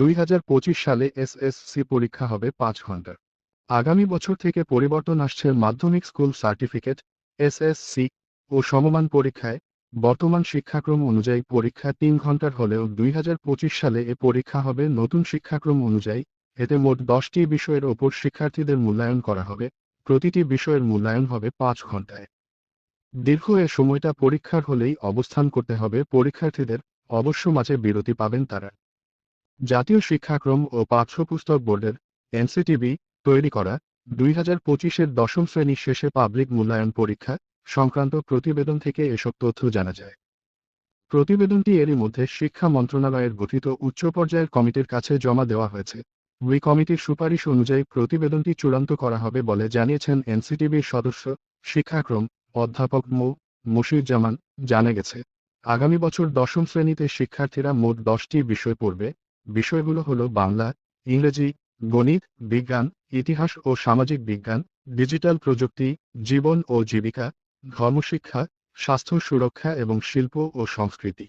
দুই হাজার পঁচিশ সালে এসএসসি পরীক্ষা হবে পাঁচ ঘণ্টার আগামী বছর থেকে পরিবর্তন আসছে মাধ্যমিক স্কুল সার্টিফিকেট, এসএসসি ও সমমান পরীক্ষায়। বর্তমান শিক্ষাক্রম অনুযায়ী পরীক্ষা তিন ঘণ্টার হলেও দুই হাজার পঁচিশ সালে এ পরীক্ষা হবে নতুন শিক্ষাক্রম অনুযায়ী। এতে মোট দশটি বিষয়ের ওপর শিক্ষার্থীদের মূল্যায়ন করা হবে। প্রতিটি বিষয়ের মূল্যায়ন হবে পাঁচ ঘন্টায়। দীর্ঘ এ সময়টা পরীক্ষার হলেই অবস্থান করতে হবে। পরীক্ষার্থীদের অবশ্য মাঝে বিরতি পাবেন তারা। জাতীয় শিক্ষাক্রম ও পাঠ্যপুস্তক বোর্ডের এনসিটিবি তৈরি করা দুই হাজার পঁচিশের দশম শ্রেণি শেষে পাবলিক মূল্যায়ন পরীক্ষা সংক্রান্ত প্রতিবেদন থেকে এসব তথ্য জানা যায়। প্রতিবেদনটি এরই মধ্যে শিক্ষা মন্ত্রণালয়ের গঠিত উচ্চ পর্যায়ের কমিটির কাছে জমা দেওয়া হয়েছে। ওই কমিটির সুপারিশ অনুযায়ী প্রতিবেদনটি চূড়ান্ত করা হবে বলে জানিয়েছেন এনসিটিবির সদস্য শিক্ষাক্রম অধ্যাপক মো. মুশিরুজ্জামান। জানা গেছে, আগামী বছর দশম শ্রেণীতে শিক্ষার্থীরা মোট দশটি বিষয় পড়বে। বিষয়গুলো হল বাংলা, ইংরেজি, গণিত, বিজ্ঞান, ইতিহাস ও সামাজিক বিজ্ঞান, ডিজিটাল প্রযুক্তি, জীবন ও জীবিকা, ধর্মশিক্ষা, স্বাস্থ্য সুরক্ষা এবং শিল্প ও সংস্কৃতি।